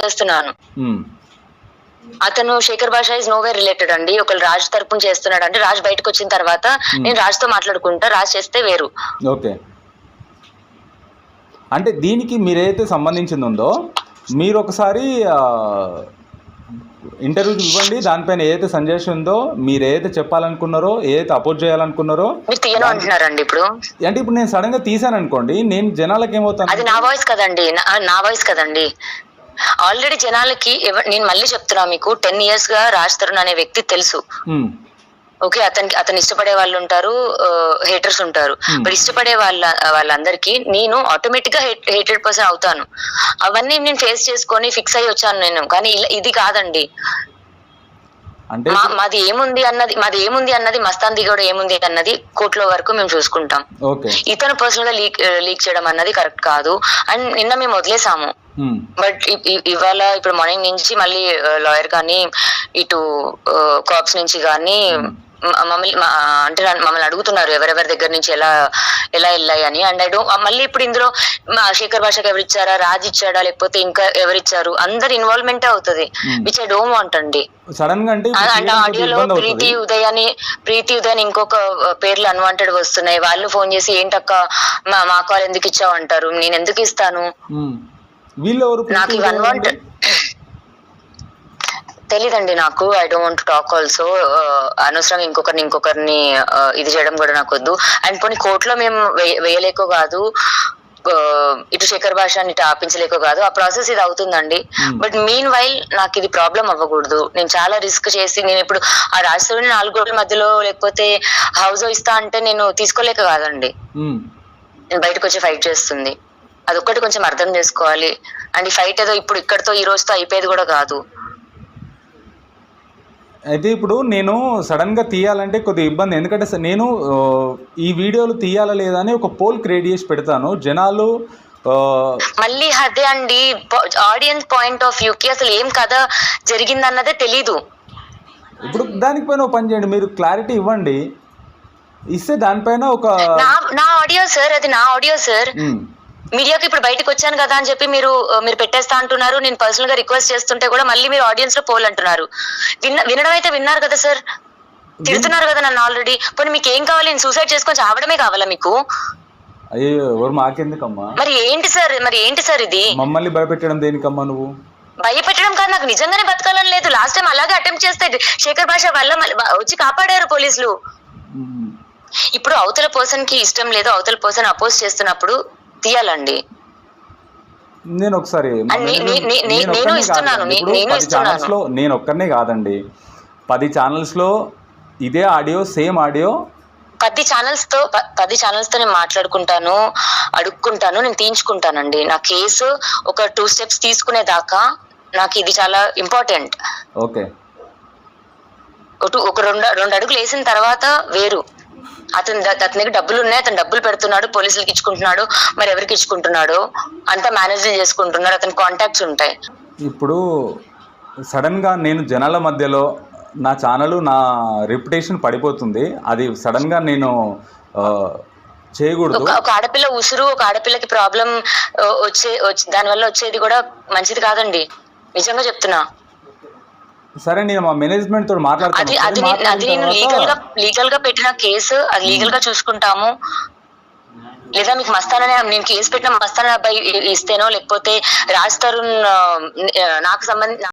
చేస్తున్నాను. అతను శేఖర్ భాష ఇస్ నోవే రిలేటెడ్ అండి. ఒకరు రాజ్ తరపున చేస్తున్నాడు అంటే రాజ్ బయటకు వచ్చిన తర్వాత నేను రాజ్తో మాట్లాడుకుంటా రాజ్ చేస్తే వేరు. ఓకే. అంటే దీనికి మీరైతే సంబంధించింది ఉందో మీరు ఒకసారి ఇంటర్వ్యూ ఇవ్వండి. దానిపైన ఏదైతే సంజయ్ ఉందో మీరు ఏదైతే చెప్పాలనుకున్నారో ఏదైతే అపోజ్ చేయాలనుకున్నారో అంటున్నారండి ఇప్పుడు. అంటే ఇప్పుడు నేను సడన్గా తీసాను అనుకోండి నేను జనాలకు ఏమవుతాను అది నా వాయిస్ కదండి. నా వాయిస్ కదండి. ఆల్రెడీ జనాలకి నేను మళ్ళీ చెప్తున్నా మీకు టెన్ ఇయర్స్గా రాజ్ తరుణ్ అనే వ్యక్తి తెలుసు. ఓకే అతనికి అతను ఇష్టపడే వాళ్ళు ఉంటారు హేటర్స్ ఉంటారు. బట్ ఇష్టపడే వాళ్ళ వాళ్ళందరికీ నేను ఆటోమేటిక్గా హేటెడ్ పర్సన్ అవుతాను. అవన్నీ నేను ఫేస్ చేసుకొని ఫిక్స్ అయ్యి వచ్చాను నేను. కానీ ఇది కాదండి. అంటే మాది ఏముంది అన్నది మాది ఏముంది అన్నది మస్తాన్ దిగోడు ఏముంది అన్నది కోర్టులో వరకు మేము చూసుకుంటాం. ఓకే. ఇతను పర్సనల్గా లీక్ లీక్ చేయడం అన్నది కరెక్ట్ కాదు. అండ్ నిన్న మేము వదిలేసాము. ఉమ్, బట్ ఇవాళ ఇప్పుడు మార్నింగ్ నుంచి మళ్ళీ లాయర్ కానీ ఇటు కాప్స్ నుంచి కానీ మ- మమ్మల్ని అంటే మమ్మల్ని అడుగుతున్నారు ఎవరెవరి దగ్గర నుంచి ఎలా ఎలా వెళ్ళాయి అని. అండ్ ఐ డో మళ్ళీ ఇప్పుడు ఇందులో శేఖర్ భాషకు ఎవరు ఇచ్చారా రాజ్ ఇచ్చాడా లేకపోతే ఇంకా ఎవరిచ్చారు అందరి ఇన్వాల్వ్మెంట్ అవుతుంది Hmm. Which I don't want అండి. సడన్గా అంటే ఆడియోలో ప్రీతి అవుతుంది. ఉదయ్ అని ప్రీతి ఉదయ్ అని ఇంకొక పేర్లు అన్వాంటెడ్ వస్తున్నాయి. వాళ్ళు ఫోన్ చేసి ఏంటక్క మా మా కాల్ ఎందుకు ఇచ్చావు? అంటారు. నేను ఎందుకు ఇస్తాను. వీళ్ళు ఎవరు? నాకు ఇవి ఎవరు? అన్వాంటెడ్ తెలీదండి నాకు. ఐ డోంట్ టాక్ ఆల్సో అనవసరంగా ఇంకొకరిని ఇంకొకరిని ఆ, ఇది చేయడం కూడా నాకు వద్దు. అండ్ కొన్ని కోర్టులో మేము వేయ- వేయలేకో కాదు. ఆ, ఇటు శేఖర్ భాష ఇటు ఆపించలేకో కాదు. ఆ ప్రాసెస్ ఇది అవుతుందండి. Hmm. బట్ మీన్ వైల్ నాకు ఇది ప్రాబ్లం అవ్వకూడదు. నేను చాలా రిస్క్ చేసి నేను ఇప్పుడు ఆ రాష్ట్రంలో నాలుగు రోజుల మధ్యలో లేకపోతే హౌస్ ఇస్తా అంటే నేను తీసుకోలేక కాదండి. ఉమ్, నేను బయటకు వచ్చి ఫైట్ చేస్తుంది. అదొక్కటి కొంచెం అర్థం చేసుకోవాలి. అండ్ ఈ ఫైట్ ఏదో ఇప్పుడు ఇక్కడతో ఈ రోజుతో అయిపోయేది కూడా కాదు. అయితే ఇప్పుడు నేను సడన్గా తీయాలంటే కొద్దిగా ఇబ్బంది. ఎందుకంటే నేను ఈ వీడియోలు తీయాలా లేదా అని ఒక పోల్ క్రియేట్ చేసి పెడతాను. జనాలు మళ్ళీ అదే అండి. ఆడియన్స్ పాయింట్ ఆఫ్ వ్యూ కి అసలు ఏం కథ జరిగిందన్నదే తెలీదు. ఇప్పుడు దానిపైన ఒక పని చేయండి. మీరు క్లారిటీ ఇవ్వండి. ఇస్తే దానిపైన ఒక నా ఆడియో సార్ అది నా ఆడియో సార్. మీడియాకి ఇప్పుడు బయటకు వచ్చాను కదా అని చెప్పి మీరు మీరు పెట్టేస్తా అంటున్నారు. నేను పర్సనల్గా రిక్వెస్ట్ చేస్తుంటే కూడా మళ్ళీ మీరు ఆడియన్స్లో పోల్ అంటున్నారు. విన్న వినడం అయితే విన్నారు కదా సార్ తిడుతున్నారు కదా నన్ను ఆల్రెడీ పోనీ మీకు ఏం కావాలి? నేను సూసైడ్ చేసుకొని చావడమే కావాలా మీకు? అయ్యో ఎవరు మాకెందుకమ్మా? మరి ఏంటి సార్ మరి ఏంటి సార్ ఇది? మమ్మల్ని భయపెట్టడం దేనికమ్మా నువ్వు? భయపెట్టడం కాదు నాకు నిజంగానే బతకాలని లేదు. లాస్ట్ టైం అలాగే అటెంప్ట్ చేస్తే శేఖర్ భాష వల్ల వచ్చి కాపాడారు పోలీసులు. ఇప్పుడు అవతల పర్సన్కి ఇష్టం లేదు అవతల పర్సన్ అపోజ్ చేస్తున్నప్పుడు తీయాలండి. నేను ఒకసారి నేను ఇస్తున్నాను, కాదండి. పది. ఛానల్స్లో నేను ఒక్కనే కాదండి. పది ఛానల్స్లో ఇదే ఆడియో సేమ్ ఆడియో. పది ఛానల్స్తో పది ఛానల్స్తో నేను మాట్లాడుకుంటాను అడుక్కుంటాను నేను తీయించుకుంటానండి. నా కేసు ఒక టూ స్టెప్స్ తీసుకునే దాకా నాకు ఇది చాలా ఇంపార్టెంట్. ఓకే. ఒక రెండు రెండు అడుగులు వేసిన తర్వాత వేరు. అతని ద- అతని దగ్గర డబ్బులు ఉన్నాయి అతను డబ్బులు పెడుతున్నాడు పోలీసులకి ఇచ్చుకుంటున్నాడు మరి ఎవరికి ఇచ్చుకుంటున్నాడు? అంతా మేనేజ్ చేసుకుంటున్నాడు అతని కాంటాక్ట్స్ ఉంటాయి. ఇప్పుడు సడన్గా నేను జనాల మధ్యలో నా ఛానల్ నా రెప్యుటేషన్ పడిపోతుంది. అది సడన్గా నేను ఆ, చేయకూడదు. ఒక ఆడపిల్ల ఉసురు ఒక ఆడపిల్లకి ప్రాబ్లం వచ్చే వచ్చే- దానివల్ల వచ్చేది కూడా మంచిది కాదండి. నిజంగా చెప్తున్నా. సరే నేను మా మేనేజ్మెంట్ తోటి మాట్లాడతాను. అది అది నేను- లీగల్గా లీగల్గా పెట్టిన కేసు అది లీగల్గా చూసుకుంటాము. లేదా మీకు మస్తాననే నేను కేసు పెట్టిన మస్తాన అబ్బాయి ఇస్తేనో లేకపోతే రాజ్ తరుణ్ నాకు సంబంధించి